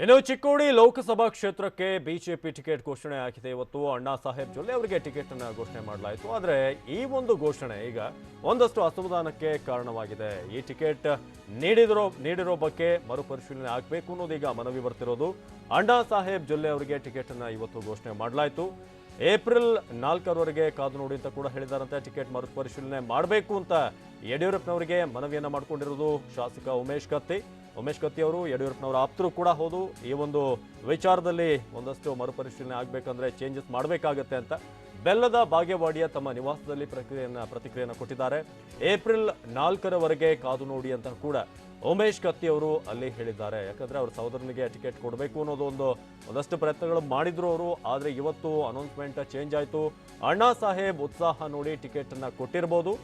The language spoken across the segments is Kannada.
ಇನ್ನು ಚಿಕ್ಕೋಡಿ ಲೋಕಸಭಾ ಕ್ಷೇತ್ರಕ್ಕೆ ಬಿಜೆಪಿ ಟಿಕೆಟ್ ಘೋಷಣೆ ಆಗಿದೆ. ಇವತ್ತು ಅಣ್ಣಾ ಸಾಹೇಬ್ ಜೊಲ್ಲೆ ಅವರಿಗೆ ಟಿಕೆಟ್ ಅನ್ನ ಘೋಷಣೆ ಮಾಡಲಾಯಿತು. ಆದರೆ ಈ ಒಂದು ಘೋಷಣೆ ಈಗ ಒಂದಷ್ಟು ಅಸಮಾಧಾನಕ್ಕೆ ಕಾರಣವಾಗಿದೆ. ಈ ಟಿಕೆಟ್ ನೀಡಿದ್ರೋ, ನೀಡಿರೋ ಬಗ್ಗೆ ಮರುಪರಿಶೀಲನೆ ಆಗಬೇಕು ಅನ್ನೋದು ಈಗ ಮನವಿ ಬರ್ತಿರೋದು. ಅಣ್ಣಾ ಸಾಹೇಬ್ ಜೊಲ್ಲೆ ಅವರಿಗೆ ಟಿಕೆಟ್ ಅನ್ನ ಇವತ್ತು ಘೋಷಣೆ ಮಾಡಲಾಯಿತು. ಏಪ್ರಿಲ್ ನಾಲ್ಕರವರೆಗೆ ಕಾದು ನೋಡಿ ಅಂತ ಕೂಡ ಹೇಳಿದಾರಂತೆ, ಟಿಕೆಟ್ ಮರುಪರಿಶೀಲನೆ ಮಾಡಬೇಕು ಅಂತ ಯಡಿಯೂರಪ್ಪನವರಿಗೆ ಮನವಿಯನ್ನ ಮಾಡಿಕೊಂಡಿರೋದು ಶಾಸಕ ಉಮೇಶ್ ಕತ್ತಿ. ಉಮೇಶ್ ಕತ್ತಿ ಅವರು ಯಡಿಯೂರಪ್ಪನವರ ಆಪ್ತರು ಕೂಡ ಹೌದು. ಈ ಒಂದು ವಿಚಾರದಲ್ಲಿ ಒಂದಷ್ಟು ಮರುಪರಿಶೀಲನೆ ಆಗಬೇಕಂದ್ರೆ ಚೇಂಜಸ್ ಮಾಡಬೇಕಾಗತ್ತೆ ಅಂತ ಬೆಲ್ಲದ ಬಾಗೇವಾಡಿಯ ತಮ್ಮ ನಿವಾಸದಲ್ಲಿ ಪ್ರಕ್ರಿಯೆಯನ್ನು, ಪ್ರತಿಕ್ರಿಯೆಯನ್ನು ಕೊಟ್ಟಿದ್ದಾರೆ. ಏಪ್ರಿಲ್ ನಾಲ್ಕರವರೆಗೆ ಕಾದು ನೋಡಿ ಅಂತ ಕೂಡ ಉಮೇಶ್ ಕತ್ತಿ ಅವರು ಅಲ್ಲಿ ಹೇಳಿದ್ದಾರೆ. ಯಾಕಂದ್ರೆ ಅವ್ರ ಸಹೋದರನಿಗೆ ಟಿಕೆಟ್ ಕೊಡಬೇಕು ಅನ್ನೋದು ಒಂದು ಒಂದಷ್ಟು ಪ್ರಯತ್ನಗಳು ಮಾಡಿದ್ರು ಅವರು. ಆದರೆ ಇವತ್ತು ಅನೌನ್ಸ್ಮೆಂಟ್ ಚೇಂಜ್ ಆಯಿತು. ಅಣ್ಣಾ ಸಾಹೇಬ್ ಉತ್ಸಾಹ ನೋಡಿ ಟಿಕೆಟ್ ಕೊಟ್ಟಿರ್ಬೋದು.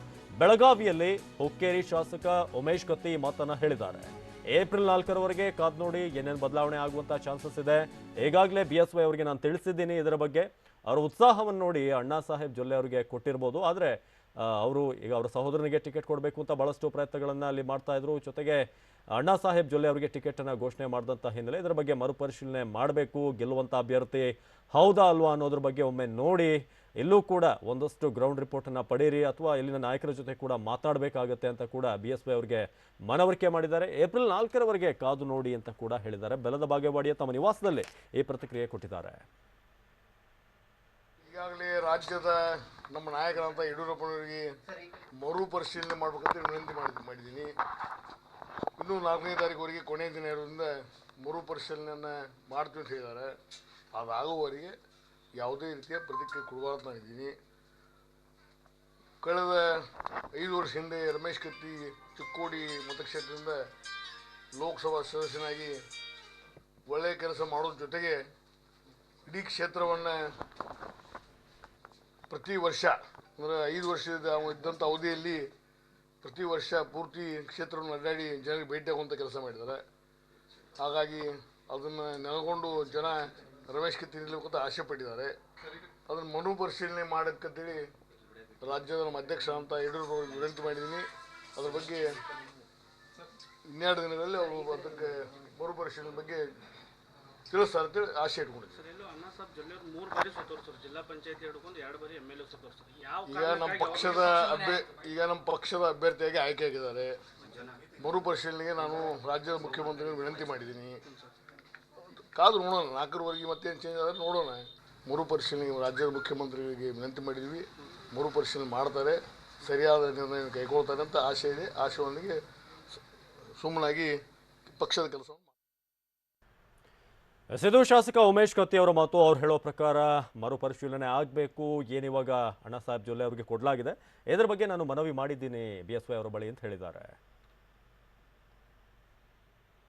ಬೆಳಗಾವಿಯಲ್ಲಿ ಹುಕ್ಕೇರಿ ಶಾಸಕ ಉಮೇಶ್ ಕತ್ತಿ ಮಾತನ್ನ ಹೇಳಿದ್ದಾರೆ. ಏಪ್ರಿಲ್ ನಾಲ್ಕರವರೆಗೆ ಕಾದ್ ನೋಡಿ ಏನೇನು ಬದಲಾವಣೆ ಆಗುವಂತ ಚಾನ್ಸಸ್ ಇದೆ. ಈಗಾಗಲೇ ಬಿ ಅವರಿಗೆ ನಾನು ತಿಳಿಸಿದ್ದೀನಿ ಇದರ ಬಗ್ಗೆ. ಅವರ ಉತ್ಸಾಹವನ್ನು ನೋಡಿ ಅಣ್ಣಾ ಸಾಹೇಬ್ ಜೊಲ್ಲೆ ಅವರಿಗೆ ಕೊಟ್ಟಿರ್ಬೋದು. ಆದರೆ ಅವರು ಈಗ ಅವರ ಸಹೋದರನಿಗೆ ಟಿಕೆಟ್ ಕೊಡಬೇಕು ಅಂತ ಬಹಳಷ್ಟು ಪ್ರಯತ್ನಗಳನ್ನು ಅಲ್ಲಿ ಮಾಡ್ತಾ ಇದ್ರು. ಜೊತೆಗೆ ಅಣ್ಣಾ ಸಾಹೇಬ್ ಜೊಲ್ಲೆ ಅವರಿಗೆ ಟಿಕೆಟ್ ಅನ್ನ ಘೋಷಣೆ ಮಾಡಿದಂಥ ಹಿನ್ನೆಲೆ ಇದರ ಬಗ್ಗೆ ಮರುಪರಿಶೀಲನೆ ಮಾಡಬೇಕು ಗೆಲ್ಲುವಂಥ ಅಭ್ಯರ್ಥಿ ಹೌದಾ ಅಲ್ವಾ ಅನ್ನೋದ್ರ ಬಗ್ಗೆ ಒಮ್ಮೆ ನೋಡಿ. ಎಲ್ಲೂ ಕೂಡ ಒಂದಷ್ಟು ಗ್ರೌಂಡ್ ರಿಪೋರ್ಟ್ ಅನ್ನ ಪಡೀರಿ ಅಥವಾ ಇಲ್ಲಿನ ನಾಯಕರ ಜೊತೆ ಕೂಡ ಮಾತಾಡಬೇಕಾಗತ್ತೆ ಅಂತ ಕೂಡ ಬಿ ಎಸ್ ವೈ ಅವರಿಗೆ ಮನವರಿಕೆ ಮಾಡಿದ್ದಾರೆ. ಏಪ್ರಿಲ್ ನಾಲ್ಕರವರೆಗೆ ಕಾದು ನೋಡಿ ಅಂತ ಕೂಡ ಹೇಳಿದ್ದಾರೆ. ಬೆಲದ ಬಾಗೇವಾಡಿಯ ತಮ್ಮ ನಿವಾಸದಲ್ಲಿ ಈ ಪ್ರತಿಕ್ರಿಯೆ ಕೊಟ್ಟಿದ್ದಾರೆ. ಈಗಾಗಲೇ ರಾಜ್ಯದ ನಮ್ಮ ನಾಯಕರಂತ ಯಡಿಯೂರಪ್ಪನವರಿಗೆ ಮರು ಪರಿಶೀಲನೆ ಮಾಡ್ಬೇಕಂತ ವಿನಂತಿ ಮಾಡಿ ಮಾಡಿದ್ದೀನಿ. ಇನ್ನೂ ನಾಲ್ಕನೇ ತಾರೀಕುವರೆಗೆ ಕೊನೆಯ ದಿನ ಇರೋದ್ರಿಂದ ಮರು ಪರಿಶೀಲನೆಯನ್ನು ಮಾಡ್ತೀವಿ ಅಂತ ಹೇಳಿದ್ದಾರೆ. ಅದಾಗುವವರೆಗೆ ಯಾವುದೇ ರೀತಿಯ ಪ್ರತಿಕ್ರಿಯೆ ಕೊಡಬಾರ್ದು ನಾನಿದ್ದೀನಿ ಕಳೆದ ಐದು ವರ್ಷ ಹಿಂದೆ ರಮೇಶ್ ಕತ್ತಿ ಚಿಕ್ಕೋಡಿ ಮತಕ್ಷೇತ್ರದಿಂದ ಲೋಕಸಭಾ ಸದಸ್ಯನಾಗಿ ಒಳ್ಳೆಯ ಕೆಲಸ ಮಾಡೋದ್ರ ಜೊತೆಗೆ ಇಡೀ ಕ್ಷೇತ್ರವನ್ನು ಪ್ರತಿ ವರ್ಷ, ಅಂದರೆ ಐದು ವರ್ಷದ ಇದ್ದಂಥ ಅವಧಿಯಲ್ಲಿ ಪ್ರತಿ ವರ್ಷ ಪೂರ್ತಿ ಕ್ಷೇತ್ರವನ್ನು ಅಡ್ಡಾಡಿ ಜನರಿಗೆ ಭೇಟಿ ಆಗುವಂಥ ಕೆಲಸ ಮಾಡಿದ್ದಾರೆ. ಹಾಗಾಗಿ ಅದನ್ನು ನೆಲೆಗೊಂಡು ಜನ ರಮೇಶ್ಗೆ ಕತ್ತಿ ಅಂತ ಆಸೆ ಪಟ್ಟಿದ್ದಾರೆ ಅದನ್ನು ಮನು ಪರಿಶೀಲನೆ ಮಾಡೋಕ್ಕಂತೇಳಿ ರಾಜ್ಯದ ನಮ್ಮ ಅಧ್ಯಕ್ಷ ಅಂತ ಯಡಿಯೂರಪ್ಪ ವಿನಂತಿ ಮಾಡಿದ್ದೀನಿ. ಅದ್ರ ಬಗ್ಗೆ ಇನ್ನೆರಡು ದಿನಗಳಲ್ಲಿ ಅವರು ಅದಕ್ಕೆ ಮರುಪರಿಶೀಲನೆ ಬಗ್ಗೆ ತಿಳಿಸ್ತಾರೆ ಅಂತೇಳಿ ಎ ಸೋತವ್ರು ಈಗ ನಮ್ಮ ಪಕ್ಷದ ಅಭ್ಯ ಈಗ ನಮ್ಮ ಪಕ್ಷದ ಅಭ್ಯರ್ಥಿಯಾಗಿ ಆಯ್ಕೆಯಾಗಿದ್ದಾರೆ. ಮರುಪರಿಶೀಲನೆಗೆ ನಾನು ರಾಜ್ಯದ ಮುಖ್ಯಮಂತ್ರಿಗಳು ವಿನಂತಿ ಮಾಡಿದ್ದೀನಿ. ಕಾದು ನೋಡೋಣ ನಾಲ್ಕರವರೆಗೆ ಮತ್ತೇನು ಚೇಂಜ್ ಆದರೆ ನೋಡೋಣ. ಮರುಪರಿಶೀಲನೆಗೆ ರಾಜ್ಯದ ಮುಖ್ಯಮಂತ್ರಿಗಳಿಗೆ ವಿನಂತಿ ಮಾಡಿದ್ವಿ. ಮರುಪರಿಶೀಲನೆ ಮಾಡ್ತಾರೆ ಸರಿಯಾದ ನಿರ್ಣಯ ಕೈಗೊಳ್ತಾರೆ ಅಂತ ಆಶೆ ಇದೆ. ಆಶೆಯೊಂದಿಗೆ ಸುಮ್ಮನಾಗಿ ಪಕ್ಷದ ಕೆಲಸವನ್ನು ಸಿದ್ದು ಶಾಸಕ ಉಮೇಶ್ ಕತ್ತಿ ಅವರ ಮಾತು ಅವ್ರು ಹೇಳೋ ಪ್ರಕಾರ ಮರುಪರಿಶೀಲನೆ ಆಗಬೇಕು. ಏನಿವಾಗ ಅಣ್ಣಾ ಸಾಹೇಬ್ ಜೊಲ್ಲೆ ಅವರಿಗೆ ಕೊಡಲಾಗಿದೆ. ಇದರ ಬಗ್ಗೆ ನಾನು ಮನವಿ ಮಾಡಿದ್ದೀನಿ ಬಿ ಎಸ್ ಅವರ ಬಳಿ ಅಂತ ಹೇಳಿದ್ದಾರೆ.